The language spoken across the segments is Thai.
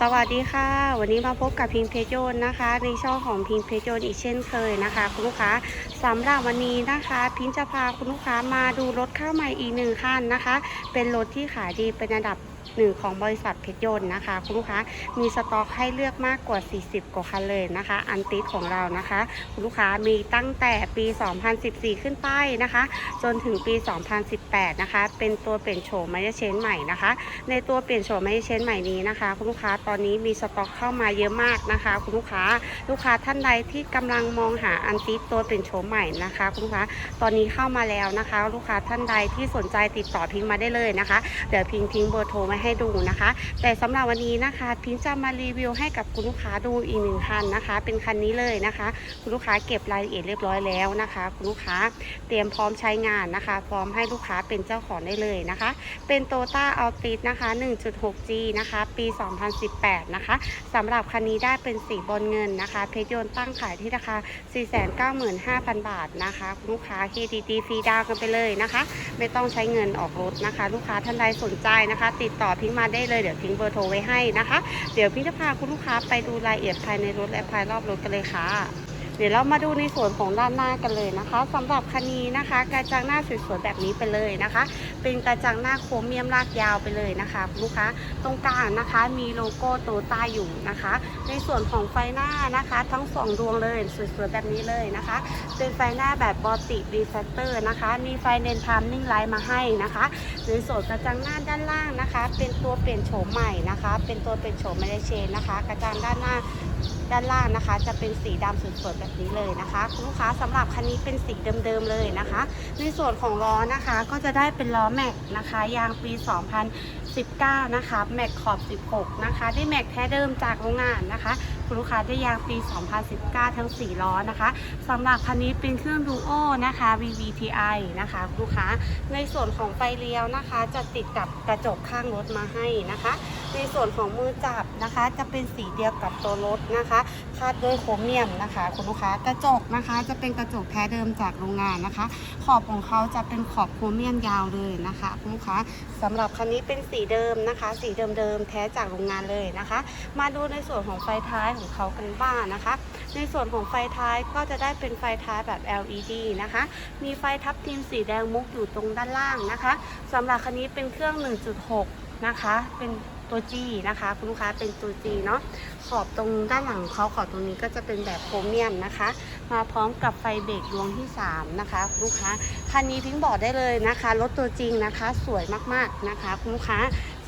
สวัสดีค่ะ วันนี้มาพบกับพิงเพจโจนนะคะ ในช่องของพิงเพจโจนอีกเช่นเคยนะคะ คุณลูกค้าสำหรับวันนี้นะคะ พิงจะพาคุณลูกค้ามาดูรถข้าวใหม่อีกหนึ่งคันนะคะ เป็นรถที่ขายดีเป็นอันดับ หนึ่งของบริษัทเพชรยนต์นะคะคุณลูกค้ามีสต็อกให้เลือกมากกว่า 40 กว่าคันเลยนะคะ อันติดของเรานะคะคุณลูกค้ามีตั้งแต่ปี 2014 ขึ้นไปนะคะ จนถึงปี 2018 นะคะ เป็นตัวเปลี่ยนโฉมไม่ได้เชนใหม่นะคะ ในตัวเปลี่ยนโฉมไม่ได้เชนใหม่นี้นะคะคุณลูกค้าตอนนี้มีสต็อกเข้ามาเยอะมากนะคะคุณลูกค้าลูกค้าท่านใดที่กำลังมองหาอันติดตัวเปลี่ยนโฉมใหม่นะคะคุณลูกค้าตอนนี้เข้ามาแล้วนะคะ ลูกค้าท่านใดที่สนใจติดต่อพิงมาได้เลยนะคะ เดี๋ยวพิงทิ้งเบอร์โทรไว้ให้ดูนะคะ แต่สำหรับวันนี้นะคะพิงจะมารีวิวให้กับคุณลูกค้าดูอีกหนึ่งคันนะคะ เป็นคันนี้เลยนะคะ คุณลูกค้าเก็บรายละเอียดเรียบร้อยแล้วนะคะ คุณลูกค้าเตรียมพร้อมใช้งานนะคะ พร้อมให้ลูกค้าเป็นเจ้าของได้เลยนะคะ เป็นโตต้าอัลติสนะคะ 1.6G นะคะ ปี 2018 นะคะสำหรับคันนี้ได้เป็นสีบอลเงินนะคะเพชรยนต์ตั้งขายที่ราคา 495,000 บาทนะคะ คุณลูกค้า KDT ฟรีดาวกันไปเลยนะคะ ไม่ต้องใช้เงินออกรถนะคะ ลูกค้าท่านใดสนใจนะคะ ติดต่อพิงมาได้เลยเดี๋ยวพิงเบอร์โทรไว้ให้นะคะ เดี๋ยวพิงจะพาคุณลูกค้าไปดูรายละเอียดภายในรถและภายรอบรถกันเลยค่ะ เดี๋ยวเรามาดูในส่วนของด้านหน้ากันเลยนะคะสำหรับคันนี้นะคะ กระจังหน้าสวยๆแบบนี้ไปเลยนะคะ เป็นกระจังหน้าโครเมียมลากยาวไปเลยนะคะลูกค้าตรงกลางนะคะมีโลโก้โตต้าอยู่นะคะ ในส่วนของไฟหน้านะคะ ทั้งสองดวงเลยสวยๆแบบนี้เลยนะคะ เป็นไฟหน้าแบบบอติรีเฟกเตอร์นะคะ มีไฟเลนไทม์นิ่งไลท์มาให้นะคะในส่วนกระจังหน้าด้านล่างนะคะ เป็นตัวเปลี่ยนโฉมใหม่นะคะ เป็นตัวเปลี่ยนโฉมไม่ได้เชนนะคะ กระจังด้านหน้า ด้านล่างนะคะ จะเป็นสีดำสวยๆแบบนี้เลยนะคะคุณลูกค้าสำหรับคันนี้เป็นสีเดิมๆเลยนะคะ ในส่วนของล้อนะคะก็จะได้เป็นล้อแม็กนะคะยางปี 2019 นะคะแม็กขอบ 16 นะคะ ได้แม็กแท้เดิมจากโรงงานนะคะ คุณลูกค้าได้ยางปี 2019 ทั้ง 4 ล้อนะคะสำหรับคันนี้เป็นเครื่องดูโอนะคะ VVTi นะคะคุณลูกค้าในส่วนของไฟเลี้ยวนะคะ จะติดกับกระจกข้างรถมาให้นะคะ ในส่วนของมือจับนะคะ จะเป็นสีเดียวกับตัวรถนะคะคาดด้วยโครเมียมนะคะคุณลูกค้ากระจกนะคะ จะเป็นกระจกแท้เดิมจากโรงงานนะคะ ขอบของเขาจะเป็นขอบโครเมียมยาวเลยนะคะคุณลูกค้าสำหรับคันนี้เป็นสีเดิมนะคะ สีเดิมๆแท้จากโรงงานเลยนะคะ มาดูในส่วนของไฟท้ายของเขากันบ้างนะคะ ในส่วนของไฟท้ายก็จะได้เป็นไฟท้ายแบบ LED นะคะ มีไฟทับทิมสีแดงมุกอยู่ตรงด้านล่างนะคะสำหรับคันนี้เป็นเครื่อง 1.6 นะคะ เป็นตัว G นะคะ คุณลูกค้าเป็นตัว G เนาะขอบตรงด้านหลังเขาขอบตรงนี้ก็จะเป็นแบบโครเมียมนะคะ มาพร้อมกับไฟเบรกดวงที่ 3 นะคะ คุณลูกค้าคันนี้พิงบอกได้เลยนะคะรถตัวจริงนะคะ สวยมากๆนะคะ คุณลูกค้า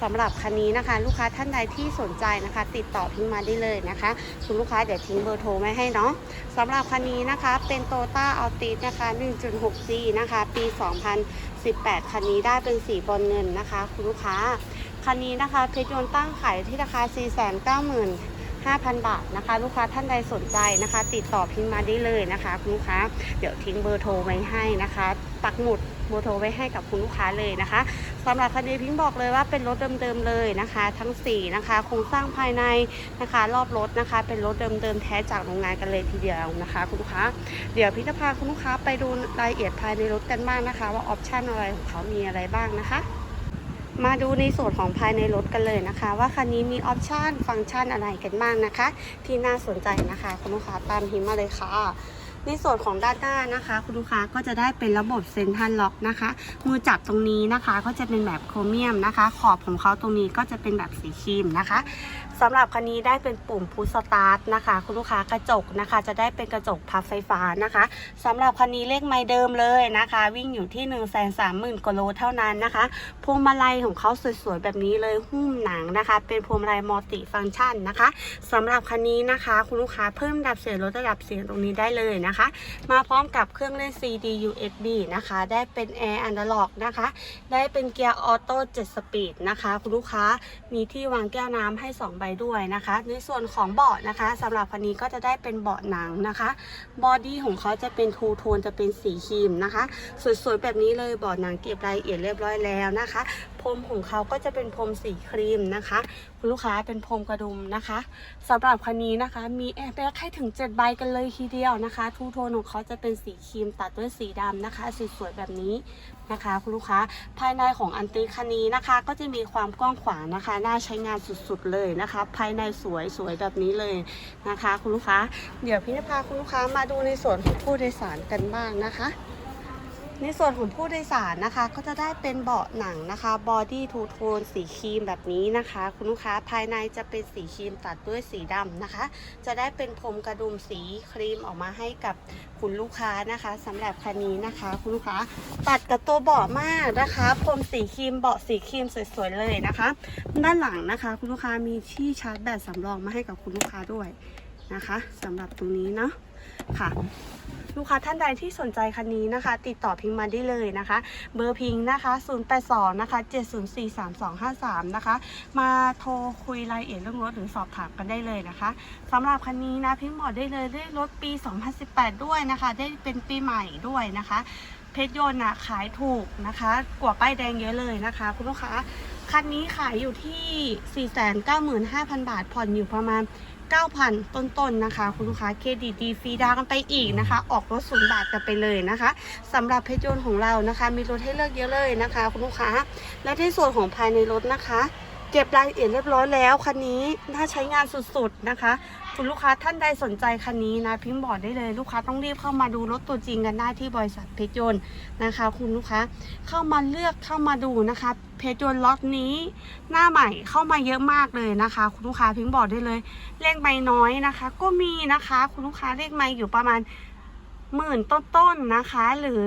สำหรับคันนี้นะคะ ลูกค้าท่านใดที่สนใจนะคะ ติดต่อพิงมาได้เลยนะคะ คุณลูกค้าเดี๋ยวทิ้งเบอร์โทรไว้ให้เนาะสำหรับคันนี้นะคะเป็นโตต้าอัลติสนะคะ 1.6G นะคะ ปี 2018 คันนี้ได้เป็นสีบอลเงินนะคะ คุณลูกค้าคันนี้นะคะเพชรยนต์ตั้งขายที่ราคา 495,000 บาทนะคะ ลูกค้าท่านใดสนใจนะคะ ติดต่อพิมพ์มาได้เลยนะคะ คุณลูกค้า เดี๋ยวทิ้งเบอร์โทรไว้ให้นะคะ ปักหมุดเบอร์โทรไว้ให้กับคุณลูกค้าเลยนะคะสำหรับคันนี้พิงบอกเลยว่าเป็นรถเดิมๆเลยนะคะ ทั้งสีนะคะโครงสร้างภายในนะคะ รอบรถนะคะ เป็นรถเดิมๆแท้จากโรงงานกันเลยทีเดียวนะคะ คุณลูกค้าเดี๋ยวพี่จะพาคุณลูกค้าไปดูรายละเอียดภายในรถกันบ้างนะคะ ว่าออปชันอะไรของเขามีอะไรบ้างนะคะมาดูในส่วนของภายในรถกันเลยนะคะ ว่าคันนี้มีออปชันฟังก์ชันอะไรกันบ้างนะคะ ที่น่าสนใจนะคะ คุณลูกค้าตามพิมมาเลยค่ะ ในส่วนของด้านหน้านะคะ คุณลูกค้าก็จะได้เป็นระบบเซ็นทรัลล็อกนะคะมือจับตรงนี้นะคะก็จะเป็นแบบโครเมียมนะคะ ขอบของเขาตรงนี้ก็จะเป็นแบบสีครีมนะคะ สำหรับคันนี้ได้เป็นปุ่มพุชสตาร์ทนะคะ คุณลูกค้ากระจกนะคะ จะได้เป็นกระจกพับไฟฟ้านะคะสำหรับคันนี้เลขไม่เดิมเลยนะคะ วิ่งอยู่ที่1 3 0 0 0 0กว่าโลเท่านั้นนะคะพวงมาลัยของเขาสวยๆแบบนี้เลยหุ้มหนังนะคะ เป็นพวงมาลัยมัลติฟังก์ชันนะคะสำหรับคันนี้นะคะ คุณลูกค้าเพิ่มดับเสียงลดระดับเสียงตรงนี้ได้เลยนะคะ มาพร้อมกับเครื่องเล่น CD USB นะคะ ได้เป็น Air Analog นะคะ ได้เป็นเกียร์ออโต้7สปีดนะคะ คุณลูกค้ามีที่วางแก้วน้ำให้ 2 ใบด้วยนะคะ ในส่วนของเบาะนะคะสำหรับคันนี้ก็จะได้เป็นเบาะหนังนะคะ บอดี้ของเขาจะเป็นทูโทนจะเป็นสีครีมนะคะ สวยๆแบบนี้เลยเบาะหนังเก็บรายละเอียดเรียบร้อยแล้วนะคะ พรมของเขาก็จะเป็นพรมสีครีมนะคะ คุณลูกค้าเป็นพรมกระดุมนะคะสำหรับคันนี้นะคะมีแอร์แบ็กให้ถึง 7 ใบกันเลยทีเดียวนะคะทูโทนของเขาจะเป็นสีครีมตัดด้วยสีดำนะคะสีสวยแบบนี้นะคะ คุณลูกค้าภายในของอันติคันนี้นะคะ ก็จะมีความกว้างขวางนะคะ น่าใช้งานสุดๆเลยนะคะ ภายในสวยสวยแบบนี้เลยนะคะ คุณลูกค้า เดี๋ยวพี่จะพาคุณลูกค้ามาดูในส่วนของผู้โดยสารกันบ้างนะคะ ในส่วนของผู้โดยสารนะคะ ก็จะได้เป็นเบาะหนังนะคะบอดี้ทูโทนสีครีมแบบนี้นะคะ คุณลูกค้าภายในจะเป็นสีครีมตัดด้วยสีดำนะคะ จะได้เป็นพรมกระดุมสีครีมออกมาให้กับคุณลูกค้านะคะสำหรับคันนี้นะคะ คุณลูกค้าตัดกับตัวเบาะมากนะคะพรมสีครีมเบาะสีครีมสวยๆเลยนะคะ ด้านหลังนะคะ คุณลูกค้ามีที่ชาร์จแบตสำรองมาให้กับคุณลูกค้าด้วยนะคะสำหรับตรงนี้เนาะค่ะ ลูกค้าท่านใดที่สนใจคันนี้นะคะ ติดต่อพิงมาได้เลยนะคะ เบอร์พิงนะคะ 082 นะคะ 7043253 นะคะ มาโทรคุยรายละเอียดเรื่องรถหรือสอบถามกันได้เลยนะคะสำหรับคันนี้นะพิงบอกได้เลยได้รถปี 2018 ด้วยนะคะ ได้เป็นปีใหม่ด้วยนะคะเพชรยนต์นะขายถูกนะคะกว่าป้ายแดงเยอะเลยนะคะ คุณลูกค้าคันนี้ขายอยู่ที่ 495,000 บาท ผ่อนอยู่ประมาณ 9,000 ต้นๆนนะคะ คุณลูกค้าเครดิตดีฟรีดาวน์กันไปอีกนะคะ ออกรถศูนย์บาทกันไปเลยนะคะสำหรับเพชรยนต์ของเรานะคะ มีรถให้เลือกเยอะเลยนะคะ คุณลูกค้าและที่ส่วนของภายในรถนะคะ เก็บรายละเอียดเรียบร้อยแล้วคันนี้น่าใช้งานสุดๆนะคะ คุณลูกค้าท่านใดสนใจคันนี้นะพิมพ์บอกได้เลยลูกค้าต้องรีบเข้ามาดูรถตัวจริงกันได้ที่บริษัทเพชรยนต์นะคะ คุณลูกค้าเข้ามาเลือกเข้ามาดูนะคะ เพชรยนต์ล็อตนี้หน้าใหม่เข้ามาเยอะมากเลยนะคะ คุณลูกค้าพิมพ์บอกได้เลยเลขไม่น้อยนะคะ ก็มีนะคะ คุณลูกค้าเลขไม่อยู่ประมาณหมื่นต้นๆนะคะ หรือ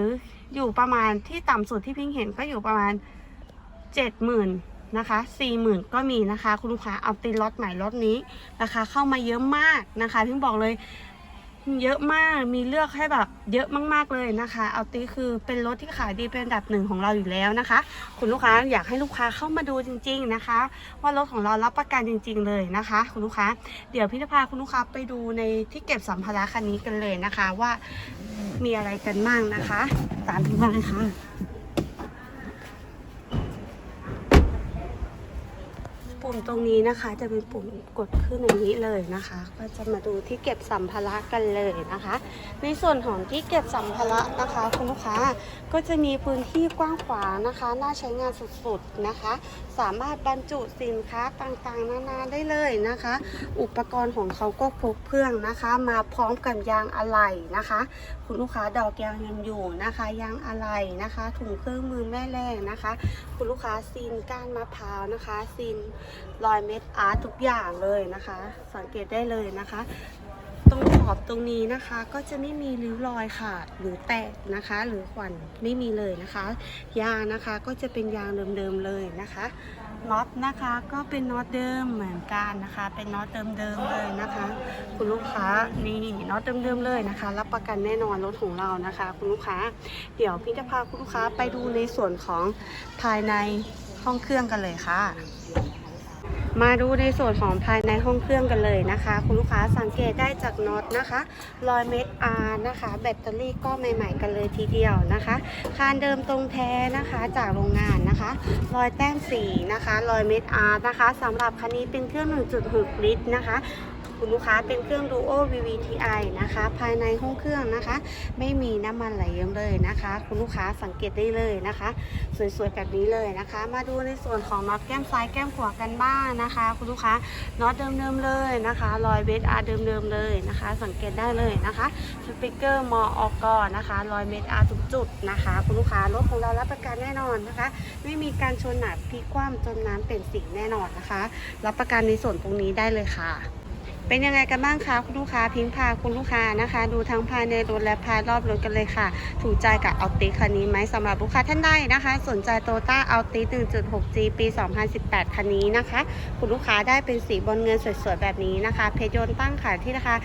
อยู่ประมาณที่ต่ำสุดที่พิงเห็นก็อยู่ประมาณเจ็ดหมื่น นะคะสี่หมื่นก็มีนะคะ คุณลูกค้าเอาตีล็อตใหม่ล็อตนี้ราคาเข้ามาเยอะมากนะคะพิงบอกเลยเยอะมากมีเลือกให้แบบเยอะมากๆเลยนะคะ เอาตีคือเป็นรถที่ขายดีเป็นอันดับหนึ่งของเราอยู่แล้วนะคะ คุณลูกค้าอยากให้ลูกค้าเข้ามาดูจริง ๆนะคะ ว่ารถของเรารับประกันจริง ๆ เลยนะคะ คุณลูกค้า เดี๋ยวพี่จะพาคุณลูกค้าไปดูในที่เก็บสัมภาระคันนี้กันเลยนะคะ ว่ามีอะไรกันบ้างนะคะ ตามพี่มาเลยค่ะ ปุ่มตรงนี้นะคะ จะเป็นปุ่มกดขึ้นอย่างนี้เลยนะคะ ก็จะมาดูที่เก็บสัมภาระกันเลยนะคะ ในส่วนของที่เก็บสัมภาระนะคะ คุณลูกค้าก็จะมีพื้นที่กว้างขวางนะคะ น่าใช้งานสุดๆนะคะ สามารถบรรจุสินค้าต่างๆ นานาได้เลยนะคะ อุปกรณ์ของเขาก็ครบเครื่องนะคะ มาพร้อมกับยางอะไหล่นะคะ คุณลูกค้าดอกยางยังอยู่นะคะยางอะไหล่นะคะ ถุงเครื่องมือแม่แรงนะคะ คุณลูกค้าซีนก้านมะพร้าวนะคะซีนรอยเม็ดอาร์ตทุกอย่างเลยนะคะ สังเกตได้เลยนะคะ ตรงขอบตรงนี้นะคะก็จะไม่มีริ้วรอยขาดหรือแตกนะคะ หรือขวัญไม่มีเลยนะคะ ยางนะคะก็จะเป็นยางเดิมๆเลยนะคะน็อตนะคะก็เป็นน็อตเดิมเหมือนกันนะคะ เป็นน็อตเดิมๆเลยนะคะ คุณลูกค้านี่น็อตเดิมๆเลยนะคะ รับประกันแน่นอนรถของเรานะคะ คุณลูกค้า เดี๋ยวพี่จะพาคุณลูกค้าไปดูในส่วนของภายในห้องเครื่องกันเลยค่ะ มาดูในส่วนของภายในห้องเครื่องกันเลยนะคะ คุณลูกค้าสังเกตได้จากน็อตนะคะรอยเม็ดอาร์นะคะ แบตเตอรี่ก็ใหม่ๆกันเลยทีเดียวนะคะ คานเดิมตรงแท้นะคะจากโรงงานนะคะ รอยแต้มสีนะคะ รอยเม็ดอาร์นะคะสำหรับคันนี้เป็นเครื่อง 1.6 ลิตรนะคะ คุณลูกค้าเป็นเครื่อง Duo VVTi นะคะ ภายในห้องเครื่องนะคะ ไม่มีน้ำมันไหลเยิ้มเลยนะคะ คุณลูกค้าสังเกตได้เลยนะคะ สวยๆแบบนี้เลยนะคะ มาดูในส่วนของน็อตแก้มซ้ายแก้มขวากันบ้างนะคะ คุณลูกค้าน็อตเดิมๆเลยนะคะรอยเบสอาร์เดิมๆเลยนะคะ สังเกตได้เลยนะคะสปิเกอร์มอออกอนะคะรอยเบสอาร์ทุกจุดนะคะ คุณลูกค้ารถของเรารับประกันแน่นอนนะคะ ไม่มีการชนหนักพลิกคว่ำจนน้ำเป็นสีแน่นอนนะคะ รับประกันในส่วนตรงนี้ได้เลยค่ะ เป็นยังไงกันบ้างคะคุณลูกค้าพิงพาคุณลูกค้านะคะ ดูทั้งภายในรถและภายรอบรถกันเลยค่ะ ถูกใจกับเอาติคันนี้ไหมสำหรับลูกค้าท่านใดนะคะ สนใจโตต้าเอาติ 1.6G ปี 2018 คันนี้นะคะ คุณลูกค้าได้เป็นสีบนเงินสวยๆ แบบนี้นะคะ เพจโยนตั้งขายที่ราคา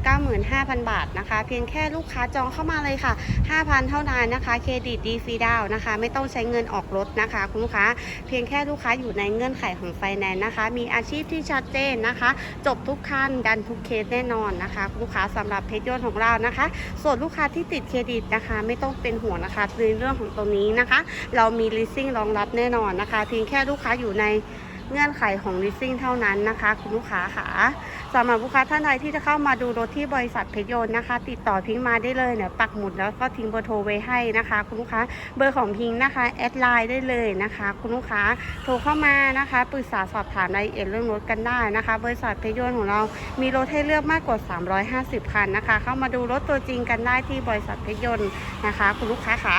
495,000 บาทนะคะ เพียงแค่ลูกค้าจองเข้ามาเลยค่ะ 5,000 เท่านั้นนะคะเครดิตดีฟรีดาวน์นะคะ ไม่ต้องใช้เงินออกรถนะคะ คุณลูกค้าเพียงแค่ลูกค้าอยู่ในเงื่อนไขของไฟแนนซ์นะคะ มีอาชีพที่ชัดเจนนะคะ จบทุกขั้นดันทุกเคสแน่นอนนะคะ ลูกค้าสำหรับเพชรยนต์ของเรานะคะ ส่วนลูกค้าที่ติดเครดิตนะคะ ไม่ต้องเป็นห่วงนะคะในเรื่องของตรงนี้นะคะ เรามีลิสซิ่งรองรับแน่นอนนะคะเพียงแค่ลูกค้าอยู่ในเงื่อนไขของลิสซิ่งเท่านั้นนะคะ คุณลูกค้าค่ะ สำหรับลูกค้าท่านใดที่จะเข้ามาดูรถที่บริษัทเพชรยนต์นะคะ ติดต่อพิงค์มาได้เลยเนี่ยปักหมุดแล้วก็ทิ้งเบอร์โทรไว้ให้นะคะคุณลูกค้าเบอร์ของพิงค์นะคะแอดไลน์ได้เลยนะคะ คุณลูกค้าโทรเข้ามานะคะปรึกษาสอบถามรายละเอียดเรื่องรถกันได้นะคะ บริษัทเพชรยนต์ของเรา มีรถให้เลือกมากกว่า 350 คันนะคะ เข้ามาดูรถตัวจริงกันได้ที่บริษัทเพชรยนต์นะคะ คุณลูกค้าคะ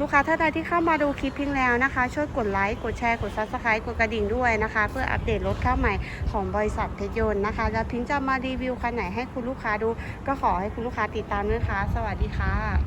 ลูกค้าท่านใดที่เข้ามาดูคลิปพิงแล้วนะคะ ช่วยกดไลค์กดแชร์กดซับสไครต์กดกระดิ่งด้วยนะคะ เพื่ออัปเดตรถเข้าใหม่ของบริษัทเพชรยนต์นะคะแล้วพิงจะมารีวิวคันไหนให้คุณลูกค้าดู ก็ขอให้คุณลูกค้าติดตามด้วยค่ะ สวัสดีค่ะ